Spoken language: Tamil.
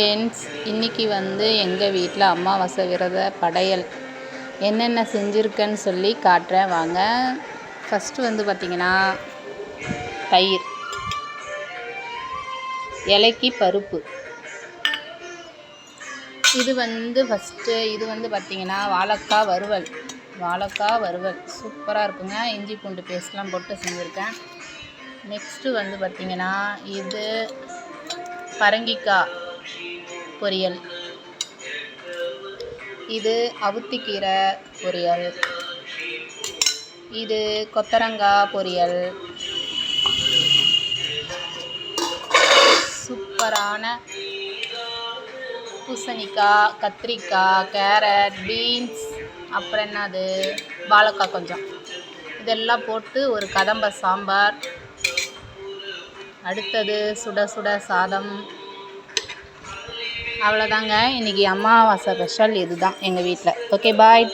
ஃப்ரெண்ட்ஸ் இன்றைக்கி வந்து எங்கள் வீட்டில் அமாவாசை விரத படையல். என்னென்ன செஞ்சுருக்கேன்னு சொல்லி காட்டுறேன் வாங்க. ஃபஸ்ட்டு வந்து பார்த்திங்கன்னா தயிர். இலைக்கு பருப்பு. இது வந்து ஃபஸ்ட்டு இது வந்து பார்த்திங்கன்னா வாழைக்காய் வறுவல். வாழைக்காய் வறுவல். சூப்பராக இருக்குங்க. இஞ்சி பூண்டு பேஸ்ட்லாம் போட்டு செஞ்சுருக்கேன். நெக்ஸ்ட்டு வந்து பார்த்திங்கன்னா இது பரங்கிக்காய். பொரியல் இது அவுத்திக்கீரை பொரியல் இது கொத்தரங்காய் பொரியல் சூப்பரான பூசணிக்காய் கத்திரிக்காய் கேரட் பீன்ஸ் அப்புறம் என்னது? வாழைக்காய் கொஞ்சம். இதெல்லாம் போட்டு ஒரு கதம்ப சாம்பார். அடுத்தது சுட சுட சாதம். அவ்வளோதாங்க இன்றைக்கி அமாவாசை ஸ்பெஷல் இதுதான் எங்கள் வீட்டில் ஓகே பாய்